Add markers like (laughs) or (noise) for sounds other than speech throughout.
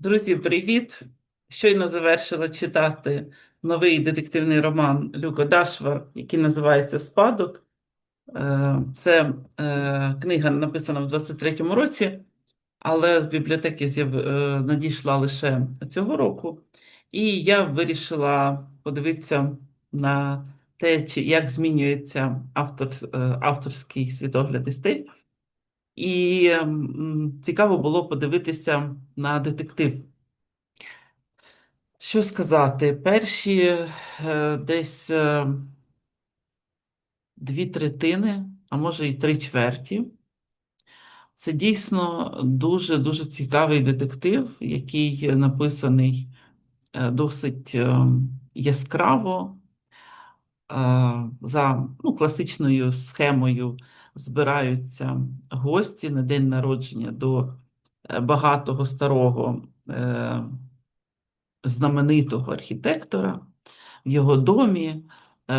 Друзі, привіт! Щойно завершила читати новий детективний роман Люка Дашва, який називається Спадок. Е, Це е, книга написана в 23-му році, але з бібліотеки е, надійшла лише цього року. І я вирішила подивитися на те, як змінюється автор, авторський світогляд і стиль. І цікаво було подивитися на детектив. Що сказати? Перші е, десь е, дві третини, а може і три чверті. Це дійсно дуже-дуже цікавий детектив, який написаний е, досить е, яскраво, за ну, класичною схемою збираються гості на день народження до е, багатого старого е, знаменитого архітектора в його домі. Е,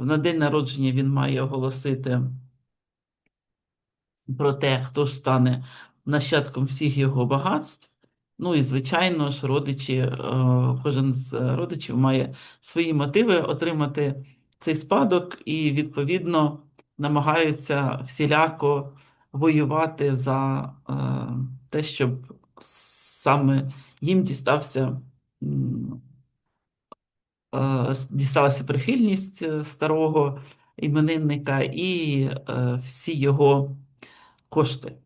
На день народження він має оголосити про те, хто ж стане нащадком всіх його багатств. Ну і, звичайно ж, родичі, е, кожен з родичів має свої мотиви отримати цей спадок і, відповідно, намагаються всіляко воювати за е, те, щоб саме їм дістався е, дісталася прихильність е, старого іменинника і всі його кошти.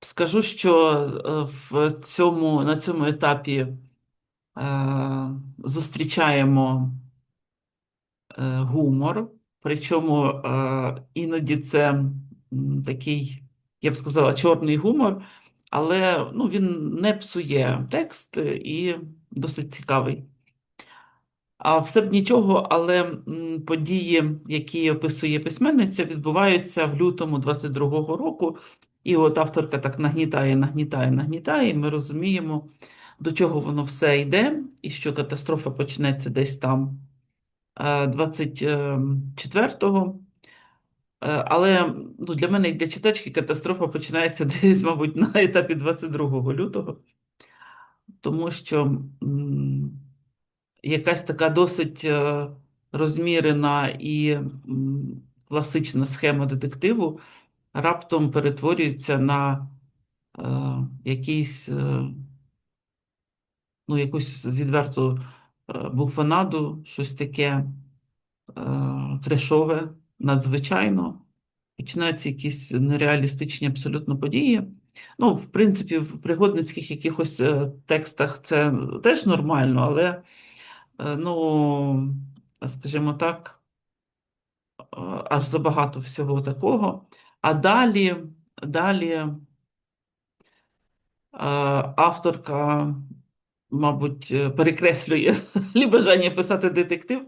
Скажу, що в цьому, на цьому етапі зустрічаємо е, гумор, причому е, іноді це такий, я б сказала, чорний гумор, але ну, він не псує текст е, і досить цікавий. А все б нічого, але події, які описує письменниця, відбуваються в лютому 22-го року. І от авторка так нагнітає, нагнітає, нагнітає, і ми розуміємо, до чого воно все йде, і що катастрофа почнеться десь там е, 24-го. Е, Але ну, для мене, як для читачки, катастрофа починається (laughs) десь, мабуть, на етапі 22 лютого, тому що. якась така досить е, розмірена і класична схема детективу раптом перетворюється на е, якийсь, е, ну, якусь відверту е, щось таке е, трешове, надзвичайно. Починаються якісь нереалістичні абсолютно події. Ну, в принципі, в пригодницьких якихось е, текстах це теж нормально, але Ну, скажімо так, аж забагато всього такого. А далі, далі авторка, мабуть, е, перекреслює (laughs) бажання писати детектив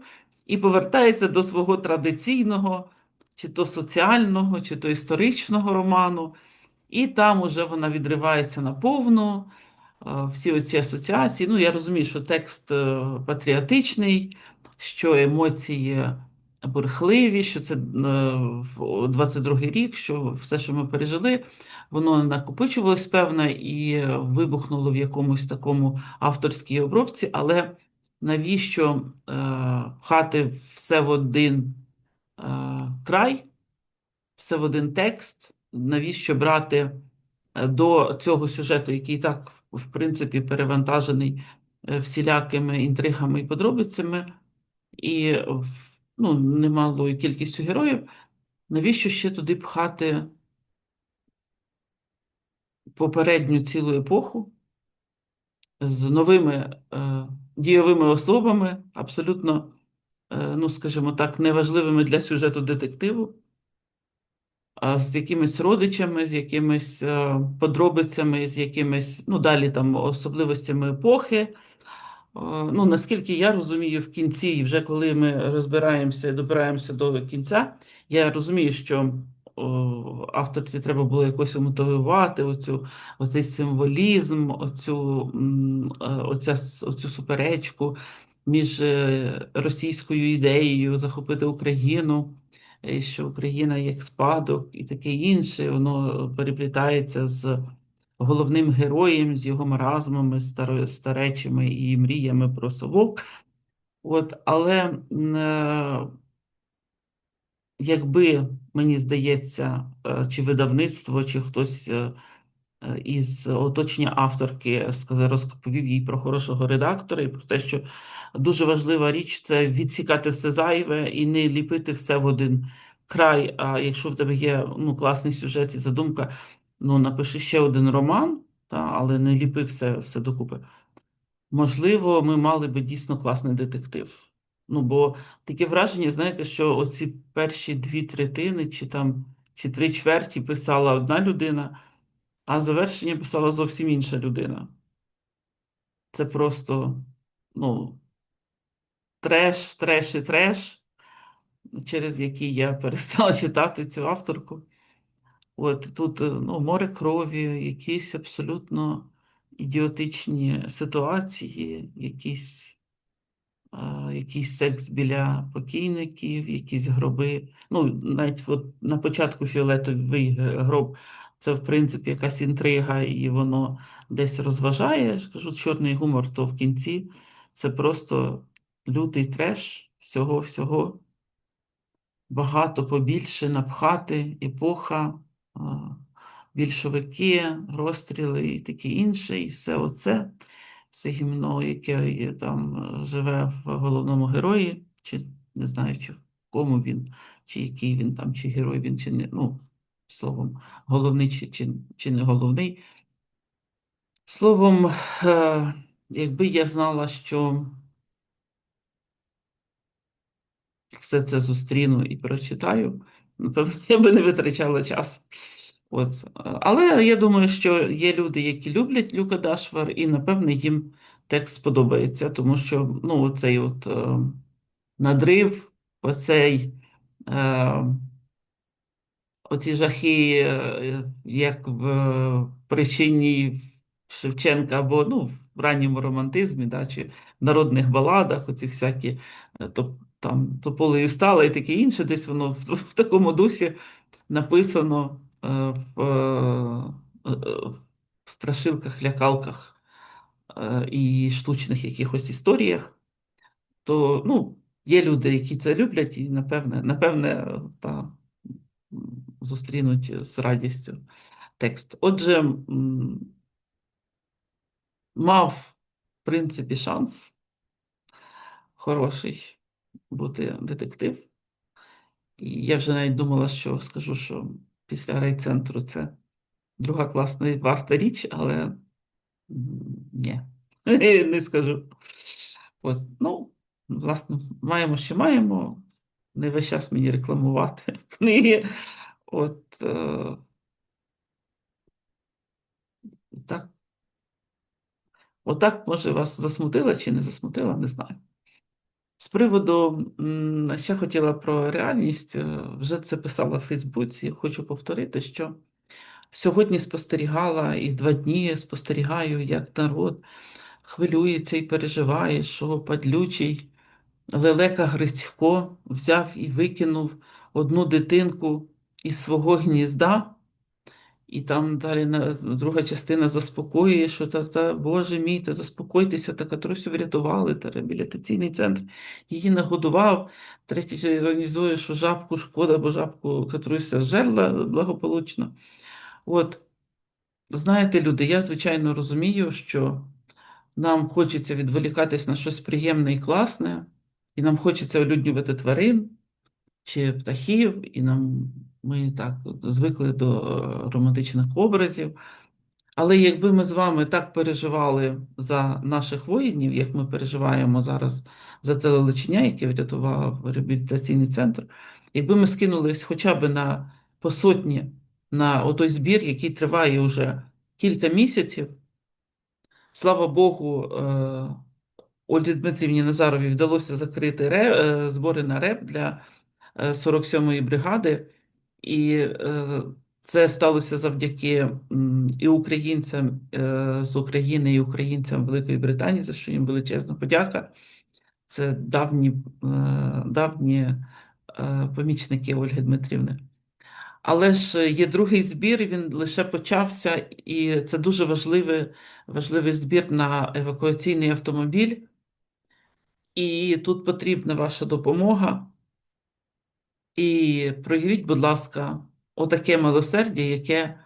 і повертається до свого традиційного, чи то соціального, чи то історичного роману. І там уже вона відривається наповну. е, Всі оці асоціації. Ну, я розумію, що текст е, патріотичний, що емоції бурхливі, що це е, в 22-й рік, що все, що ми пережили, воно накопичувалось певне і вибухнуло в якомусь такому авторській обробці. Але навіщо е, хати все в один е, край, все в один текст? Навіщо брати? е, до цього сюжету, який так, в- в принципі, перевантажений е, всілякими інтригами і подробицями, і в- ну, немалою кількістю героїв, навіщо ще туди пхати попередню цілу епоху з новими е, дійовими особами, абсолютно, е, ну, скажімо так, неважливими для сюжету детективу? а з якимись родичами, з якимись е, подробицями, з якимись, ну, далі там особливостями епохи. Е, Ну, наскільки я розумію, в кінці, вже коли ми розбираємося і добираємося до кінця, я розумію, що авторці треба було якось мотивувати оцю, оцей символізм, оцю, е, оця, оцю суперечку між е, російською ідеєю захопити Україну що Україна як спадок і таке інше, воно переплітається з головним героєм з його маразмами, старечими і мріями про совок. От, але е, якби, мені здається, е, чи видавництво, чи хтось е, із оточення авторки сказав, розповів їй про хорошого редактора і про те, що дуже важлива річ це відсікати все зайве і не ліпити все в один край. А якщо в тебе є ну, класний сюжет і задумка, ну напиши ще один роман, та, але не ліпи все, все докупи. Можливо, ми мали би дійсно класний детектив. Ну, бо таке враження, знаєте, що оці перші дві третини, чи там, чи три чверті писала одна людина, а завершення писала зовсім інша людина. Це просто, ну, треш, треш і треш, через який я перестала (laughs) читати цю авторку. От тут е, ну, море крові, якісь абсолютно ідіотичні ситуації, якісь. а, якийсь секс біля покійників, якісь гроби. Ну, навіть от на початку фіолетовий гроб це, в принципі, якась інтрига, і воно десь розважає. Я кажу, чорний гумор, то в кінці це просто лютий треш всього-всього. Багато побільше напхати, епоха, більшовики, розстріли і таке інше, і все оце все гімно, яке там е, живе в головному герої, чи не знаю, чи кому він, чи який він там, чи герой він, чи не, ну, словом, головний чи, чи, чи не головний. Словом, е, якби я знала, що все це зустріну і прочитаю, напевно, (laughs) я би не витрачала час. От. Але я думаю, що є люди, які люблять Люка Дашвар, і, напевне, їм текст сподобається, тому що ну, оцей от е, надрив, оцей, е, оці жахи, е, як в е, причині Шевченка або ну, в ранньому романтизмі, да, чи в народних баладах, оці всякі е, то, там тополею стала і таке інше, десь воно в, в такому дусі написано е, в, е, е, в страшилках, лякалках е, і штучних якихось історіях, то ну, є люди, які це люблять, і напевне, напевне, та, зустрінуть з радістю текст. Отже, мав, в принципі, шанс хороший бути детектив. І я вже навіть думала, що скажу, що після райцентру це друга класна і варта річ, але ні, (laughs) не скажу. От, ну, власне, маємо, що маємо. Не весь час мені рекламувати (laughs) книги. От е, так. Отак, може, вас засмутила чи не засмутила, не знаю. З приводу, ще хотіла про реальність, е, вже це писала в Фейсбуці. Хочу повторити, що сьогодні спостерігала і два дні спостерігаю, як народ хвилюється і переживає, що падлючий лелека Грицько взяв і викинув одну дитинку із свого гнізда. І там далі друга частина заспокоює, що та, та Боже мій, та заспокойтеся, та Катрусю врятували, та реабілітаційний центр її нагодував. Третій іронізує, що жабку шкода, бо жабку Катруся жерла благополучно. От, знаєте, люди, я звичайно розумію, що нам хочеться відволікатись на щось приємне і класне, і нам хочеться улюднювати тварин чи птахів, і нам ми так звикли до е, романтичних образів. Але якби ми з вами так переживали за наших воїнів, як ми переживаємо зараз за телелечення, яке врятував реабілітаційний центр, якби ми скинулись хоча б на по сотні на отой збір, який триває вже кілька місяців, слава Богу, е, Ользі Дмитрівні Назаровій вдалося закрити ре- е, збори на РЕП для е, 47-ї бригади, і е, це сталося завдяки і українцям е, з України, і українцям Великої Британії, за що їм величезна подяка. Це давні, е, давні помічники Ольги Дмитрівни. Але ж є другий збір, він лише почався, і це дуже важливий, важливий збір на евакуаційний автомобіль. І тут потрібна ваша допомога. І проявіть, будь ласка, отаке милосердя, яке,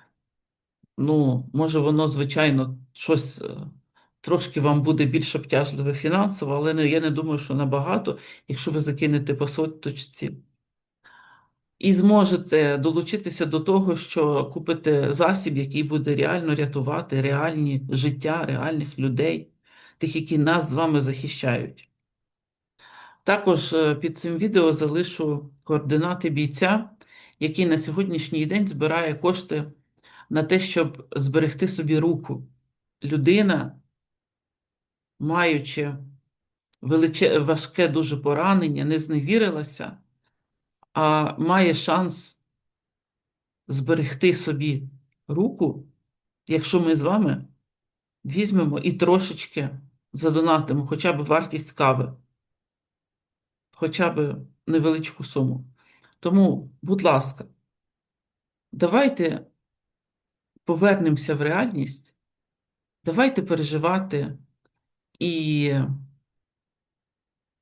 ну, може, воно, звичайно, щось е, трошки вам буде більш обтяжливе фінансово, але я не думаю, що набагато, якщо ви закинете по соточці. І зможете долучитися до того, що купите засіб, який буде реально рятувати реальні життя реальних людей, тих, які нас з вами захищають. Також е, під цим відео залишу координати бійця, який на сьогоднішній день збирає кошти на те, щоб зберегти собі руку. Людина, маючи величе... важке дуже поранення, не зневірилася, а має шанс зберегти собі руку, якщо ми з вами візьмемо і трошечки задонатимо хоча б вартість кави, хоча б невеличку суму. Тому, будь ласка, давайте повернемося в реальність, давайте переживати і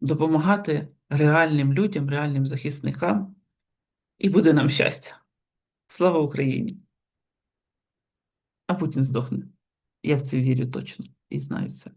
допомагати реальним людям, реальним захисникам, і буде нам щастя. Слава Україні! А Путін здохне. Я в це вірю точно і знаю це.